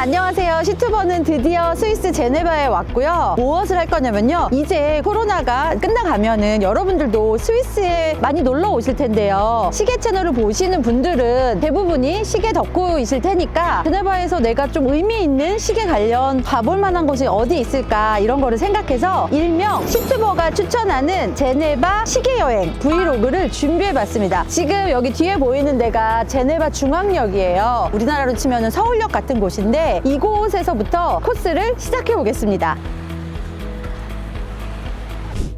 안녕하세요. 시투버는 드디어 스위스 제네바에 왔고요. 무엇을 할 거냐면요. 이제 코로나가 끝나가면은 여러분들도 스위스에 많이 놀러 오실 텐데요. 시계 채널을 보시는 분들은 대부분이 시계 덕후이실 테니까 제네바에서 내가 좀 의미 있는 시계 관련 가볼 만한 곳이 어디 있을까 이런 거를 생각해서 일명 시투버가 추천하는 제네바 시계 여행 브이로그를 준비해 봤습니다. 지금 여기 뒤에 보이는 데가 제네바 중앙역이에요. 우리나라로 치면 서울역 같은 곳인데 이곳에서부터 코스를 시작해 보겠습니다.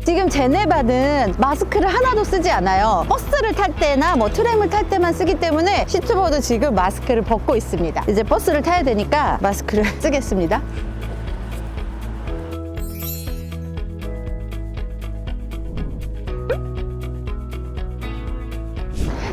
지금 제네바는 마스크를 하나도 쓰지 않아요. 버스를 탈 때나 뭐 트램을 탈 때만 쓰기 때문에 시투버도 지금 마스크를 벗고 있습니다. 이제 버스를 타야 되니까 마스크를 쓰겠습니다.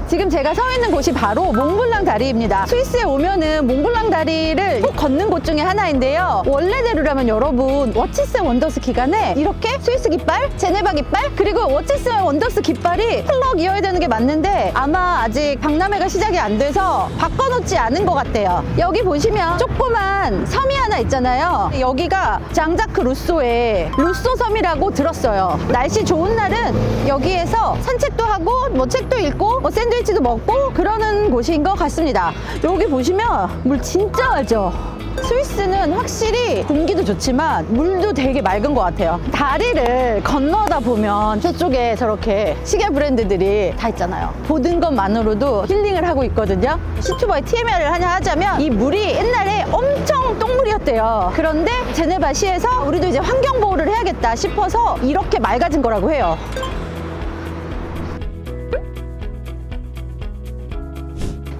지금 제가 서 있는 곳이 바로 몽블랑 다리입니다. 스위스에 오면은 몽블랑 다리를 꼭 걷는 곳 중에 하나인데요. 원래대로라면 여러분 워치스 원더스 기간에 이렇게 스위스 깃발, 제네바 깃발, 그리고 워치스 원더스 깃발이 펄럭 이어야 되는 게 맞는데 아마 아직 박람회가 시작이 안 돼서 바꿔놓지 않은 것 같아요. 여기 보시면 조그만 섬이 하나 있잖아요. 여기가 장자크 루소의 루소 섬이라고 들었어요. 날씨 좋은 날은 여기에서 산책도 하고 뭐 책도 읽고 뭐 샌드위치도 먹고 그러는 곳인 것 같습니다. 여기 보시면 물 진짜 맑죠? 스위스는 확실히 공기도 좋지만 물도 되게 맑은 것 같아요. 다리를 건너다 보면 저쪽에 저렇게 시계 브랜드들이 다 있잖아요. 보는 것만으로도 힐링을 하고 있거든요. 시투버의 TMI를 하냐 하자면 이 물이 옛날에 엄청 똥물이었대요. 그런데 제네바 시에서 우리도 이제 환경 보호를 해야겠다 싶어서 이렇게 맑아진 거라고 해요.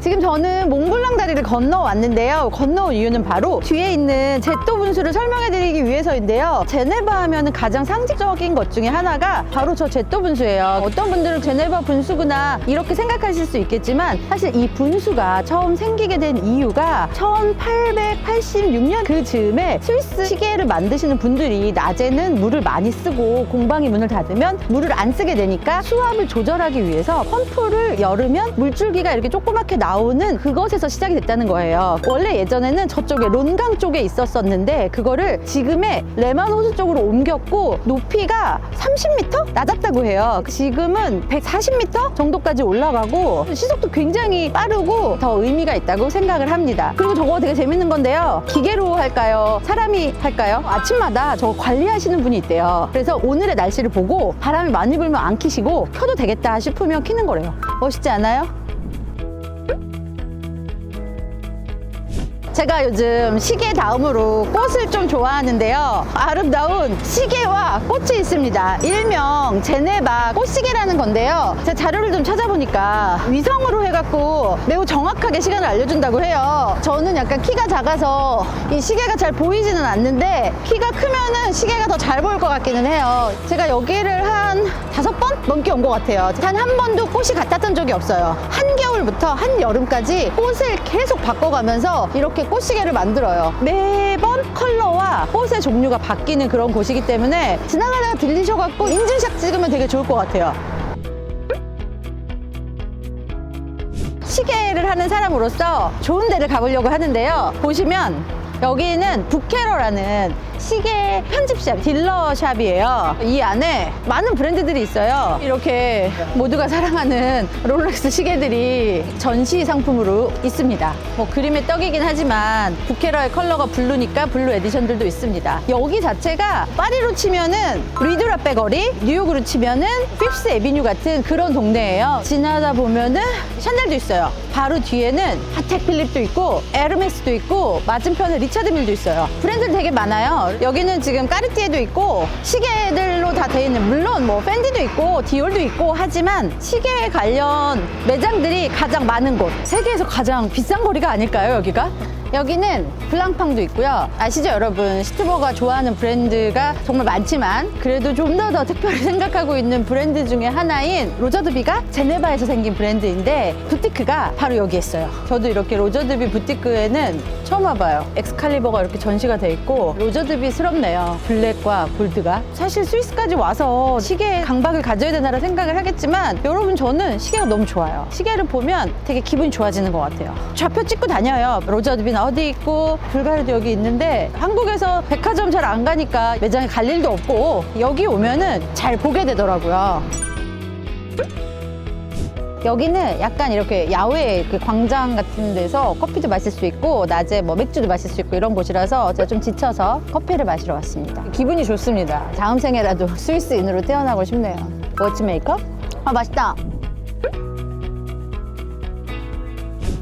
지금 저는 몽블랑 다리를 건너왔는데요. 건너온 이유는 바로 뒤에 있는 제또 분수를 설명해드리기 위해서인데요. 제네바 하면 가장 상징적인 것 중에 하나가 바로 저 제또 분수예요. 어떤 분들은 제네바 분수구나 이렇게 생각하실 수 있겠지만 사실 이 분수가 처음 생기게 된 이유가 1886년 그 즈음에 스위스 시계를 만드시는 분들이 낮에는 물을 많이 쓰고 공방이 문을 닫으면 물을 안 쓰게 되니까 수압을 조절하기 위해서 펌프를 열으면 물줄기가 이렇게 조그맣게 나오 는 그것에서 시작이 됐다는 거예요. 원래 예전에는 저쪽에 론강 쪽에 있었었는데 그거를 지금의 레만 호수 쪽으로 옮겼고 높이가 30m 낮았다고 해요. 지금은 140m 정도까지 올라가고 시속도 굉장히 빠르고 더 의미가 있다고 생각을 합니다. 그리고 저거 되게 재밌는 건데요. 기계로 할까요? 사람이 할까요? 아침마다 저거 관리하시는 분이 있대요. 그래서 오늘의 날씨를 보고 바람이 많이 불면 안 키시고 켜도 되겠다 싶으면 키는 거래요. 멋있지 않아요? 제가 요즘 시계 다음으로 꽃을 좀 좋아하는데요. 아름다운 시계와 꽃이 있습니다. 일명 제네바 꽃시계라는 건데요. 제 자료를 좀 찾아보니까 위성으로 해갖고 매우 정확하게 시간을 알려준다고 해요. 저는 약간 키가 작아서 이 시계가 잘 보이지는 않는데 키가 크면은 시계가 더 잘 보일 것 같기는 해요. 제가 여기를 한 다섯 번 넘게 온 것 같아요. 단 한 번도 꽃이 같았던 적이 없어요. 한겨 울부터 한여름까지 꽃을 계속 바꿔가면서 이렇게 꽃시계를 만들어요. 매번 컬러와 꽃의 종류가 바뀌는 그런 곳이기 때문에 지나가다가 들리셔갖고 인증샷 찍으면 되게 좋을 것 같아요. 시계를 하는 사람으로서 좋은 데를 가보려고 하는데요. 보시면 여기는 부케러라는 시계 편집샵, 딜러샵이에요. 이 안에 많은 브랜드들이 있어요. 이렇게 모두가 사랑하는 롤렉스 시계들이 전시 상품으로 있습니다. 뭐 그림의 떡이긴 하지만 부케러의 컬러가 블루니까 블루 에디션들도 있습니다. 여기 자체가 파리로 치면은 리드라페 거리, 뉴욕으로 치면은 핍스 에비뉴 같은 그런 동네예요. 지나다 보면은 샤넬도 있어요. 바로 뒤에는 하텍 필립도 있고 에르메스도 있고 맞은편에 리차드 밀도 있어요. 브랜드 되게 많아요. 여기는 지금 까르티에도 있고 시계들로 다돼 있는 물론 뭐 팬디도 있고 디올도 있고 하지만 시계 관련 매장들이 가장 많은 곳. 세계에서 가장 비싼 거리가 아닐까요, 여기가? 여기는 블랑팡도 있고요. 아시죠, 여러분? 시트버가 좋아하는 브랜드가 정말 많지만 그래도 좀 더 더 특별히 생각하고 있는 브랜드 중에 하나인 로저드비가 제네바에서 생긴 브랜드인데 부티크가 바로 여기 있어요. 저도 이렇게 로저드비 부티크에는 처음 와봐요. 엑스칼리버가 이렇게 전시가 돼 있고 로저드비스럽네요. 블랙과 골드가. 사실 스위스까지 와서 시계에 강박을 가져야 되나라 생각을 하겠지만 여러분 저는 시계가 너무 좋아요. 시계를 보면 되게 기분이 좋아지는 것 같아요. 좌표 찍고 다녀요. 로저드비 어디 있고 불가리도 여기 있는데 한국에서 백화점 잘 안 가니까 매장에 갈 일도 없고 여기 오면은 잘 보게 되더라고요. 여기는 약간 이렇게 야외 그 광장 같은 데서 커피도 마실 수 있고 낮에 뭐 맥주도 마실 수 있고 이런 곳이라서 제가 좀 지쳐서 커피를 마시러 왔습니다. 기분이 좋습니다. 다음 생에라도 스위스인으로 태어나고 싶네요. 워치 메이크업? 아 맛있다.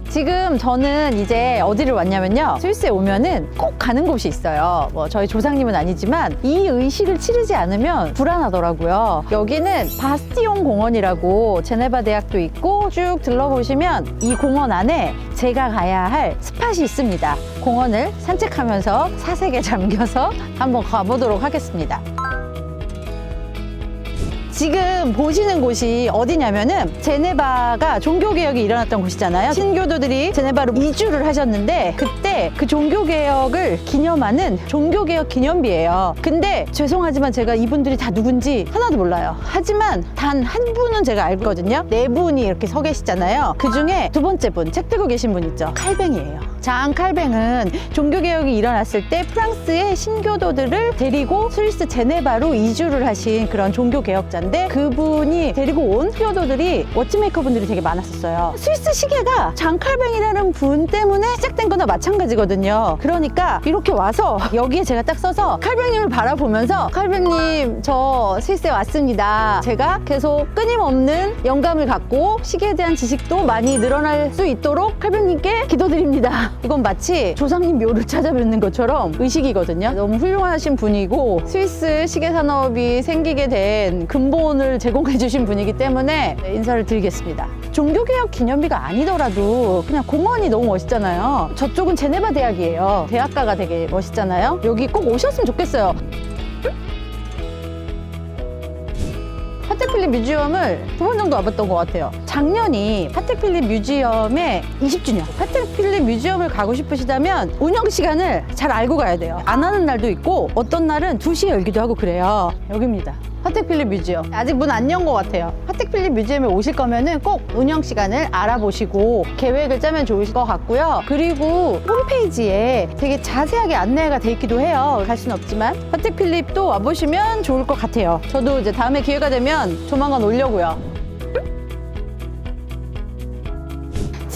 지금 저는 이제 어디를 왔냐면요. 스위스에 오면은 꼭 가는 곳이 있어요. 뭐 저희 조상님은 아니지만 이 의식을 치르지 않으면 불안하더라고요. 여기는 바스티온 공원이라고 제네바 대학도 있고 쭉 들러보시면 이 공원 안에 제가 가야 할 스팟이 있습니다. 공원을 산책하면서 사색에 잠겨서 한번 가보도록 하겠습니다. 지금 보시는 곳이 어디냐면은 제네바가 종교개혁이 일어났던 곳이잖아요. 신교도들이 제네바로 이주를 하셨는데 그때 그 종교개혁을 기념하는 종교개혁 기념비예요. 근데 죄송하지만 제가 이분들이 다 누군지 하나도 몰라요. 하지만 단 한 분은 제가 알거든요. 네 분이 이렇게 서 계시잖아요. 그 중에 두 번째 분, 책 들고 계신 분 있죠. 칼뱅이에요. 장 칼뱅은 종교개혁이 일어났을 때 프랑스의 신교도들을 데리고 스위스 제네바로 이주를 하신 그런 종교개혁자인데 그분이 데리고 온 신교도들이 워치메이커 분들이 되게 많았었어요. 스위스 시계가 장 칼뱅이라는 분 때문에 시작된 거나 마찬가지거든요. 그러니까 이렇게 와서 여기에 제가 딱 써서 칼뱅님을 바라보면서 칼뱅님 저 스위스에 왔습니다. 제가 계속 끊임없는 영감을 갖고 시계에 대한 지식도 많이 늘어날 수 있도록 칼뱅님께 기도드립니다. 이건 마치 조상님 묘를 찾아뵙는 것처럼 의식이거든요. 너무 훌륭하신 분이고 스위스 시계 산업이 생기게 된 근본을 제공해 주신 분이기 때문에 네, 인사를 드리겠습니다. 종교개혁 기념비가 아니더라도 그냥 공원이 너무 멋있잖아요. 저쪽은 제네바 대학이에요. 대학가가 되게 멋있잖아요. 여기 꼭 오셨으면 좋겠어요. 파텍필립 뮤지엄을 두 번 정도 와봤던 것 같아요. 작년이 파텍필립 뮤지엄의 20주년. 파텍필립 뮤지엄을 가고 싶으시다면 운영 시간을 잘 알고 가야 돼요. 안 하는 날도 있고 어떤 날은 2시에 열기도 하고 그래요. 여기입니다. 파텍필립 뮤지엄. 아직 문 안 연 것 같아요. 파텍필립 뮤지엄에 오실 거면은 꼭 운영 시간을 알아보시고 계획을 짜면 좋으실 것 같고요. 그리고 홈페이지에 되게 자세하게 안내가 돼 있기도 해요. 갈 수는 없지만 파텍필립도 와보시면 좋을 것 같아요. 저도 이제 다음에 기회가 되면 조만간 오려고요.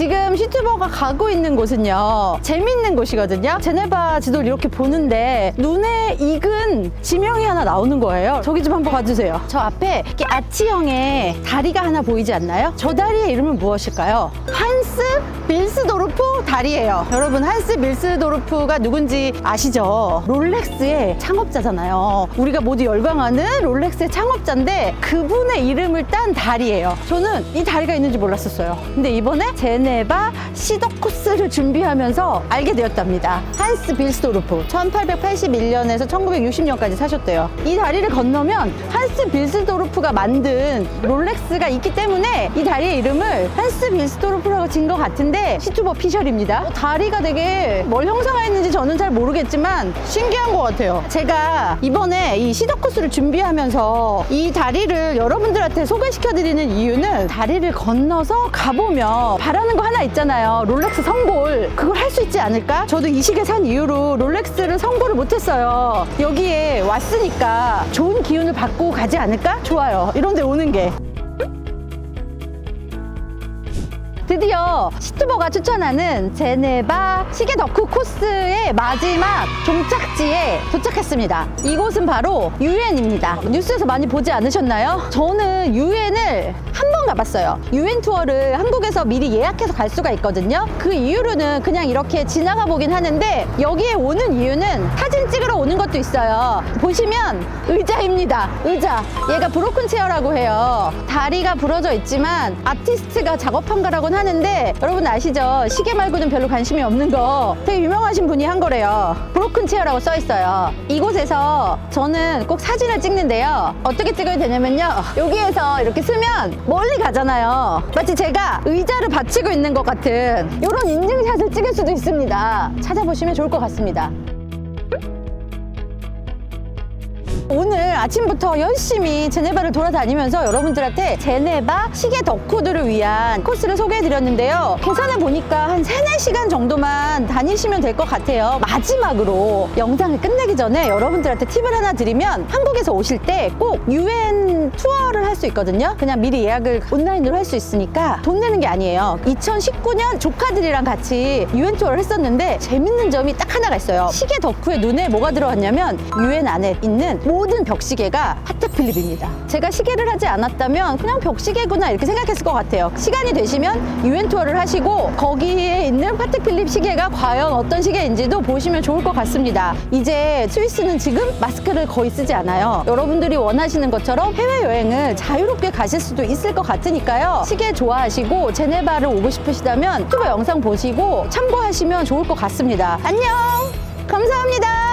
지금 시튜버가 가고 있는 곳은요 재밌는 곳이거든요 제네바 지도를 이렇게 보는데 눈에 익은 지명이 하나 나오는 거예요 저기 좀 한번 봐주세요 저 앞에 이렇게 아치형의 다리가 하나 보이지 않나요? 저 다리의 이름은 무엇일까요? 한스 밀스도르프 다리예요 여러분 한스 밀스도르프가 누군지 아시죠? 롤렉스의 창업자잖아요 우리가 모두 열광하는 롤렉스의 창업자인데 그분의 이름을 딴 다리예요 저는 이 다리가 있는지 몰랐었어요 근데 이번에 제네바 시덕 코스를 준비하면서 알게 되었답니다. 한스 빌스도르프 1881년에서 1960년까지 사셨대요. 이 다리를 건너면 한스 빌스도르프가 만든 롤렉스가 있기 때문에 이 다리의 이름을 한스 빌스도르프라고 진 것 같은데 시투버 피셜입니다. 다리가 되게 뭘 형상화했는지 저는 잘 모르겠지만 신기한 것 같아요. 제가 이번에 이 시덕 코스를 준비하면서 이 다리를 여러분들한테 소개시켜드리는 이유는 다리를 건너서 가보면 바라는 거 하나 있잖아요. 롤렉스 성골. 그걸 할 수 있지 않을까? 저도 이 시계 산 이후로 롤렉스를 성골을 못했어요. 여기에 왔으니까 좋은 기운을 받고 가지 않을까? 좋아요. 이런 데 오는 게. 드디어 시투버가 추천하는 제네바 시계 덕후 코스의 마지막 종착지에 도착했습니다. 이곳은 바로 유엔입니다. 뉴스에서 많이 보지 않으셨나요? 저는 유엔을 한 번 가봤어요. 유엔 투어를 한국에서 미리 예약해서 갈 수가 있거든요. 그 이후로는 그냥 이렇게 지나가 보긴 하는데 여기에 오는 이유는 사진 찍으러 오는 것도 있어요. 보시면 의자입니다. 의자. 얘가 브로큰 체어라고 해요. 다리가 부러져 있지만 아티스트가 작업한 거라고는 하는데 여러분 아시죠? 시계 말고는 별로 관심이 없는 거 되게 유명하신 분이 한 거래요. 브로큰 체어라고 써 있어요. 이곳에서 저는 꼭 사진을 찍는데요. 어떻게 찍어야 되냐면요. 여기에서 이렇게 쓰면 멀리 가잖아요. 마치 제가 의자를 받치고 있는 것 같은 이런 인증샷을 찍을 수도 있습니다. 찾아보시면 좋을 것 같습니다. 오늘 아침부터 열심히 제네바를 돌아다니면서 여러분들한테 제네바 시계 덕후들을 위한 코스를 소개해드렸는데요. 계산해 보니까 한 3, 4시간 정도만 다니시면 될 것 같아요. 마지막으로 영상을 끝내기 전에 여러분들한테 팁을 하나 드리면 한국에서 오실 때꼭 유엔 투어를 할 수 있거든요. 그냥 미리 예약을 온라인으로 할 수 있으니까 돈 내는 게 아니에요. 2019년 조카들이랑 같이 유엔 투어를 했었는데 재밌는 점이 딱 하나가 있어요. 시계 덕후의 눈에 뭐가 들어왔냐면 유엔 안에 있는 모든 벽시계가 파텍 필립입니다. 제가 시계를 하지 않았다면 그냥 벽시계구나 이렇게 생각했을 것 같아요. 시간이 되시면 유엔 투어를 하시고 거기에 있는 파텍 필립 시계가 과연 어떤 시계인지도 보시면 좋을 것 같습니다. 이제 스위스는 지금 마스크를 거의 쓰지 않아요. 여러분들이 원하시는 것처럼 해외여행을 자유롭게 가실 수도 있을 것 같으니까요. 시계 좋아하시고 제네바를 오고 싶으시다면 유튜브 영상 보시고 참고하시면 좋을 것 같습니다. 안녕! 감사합니다.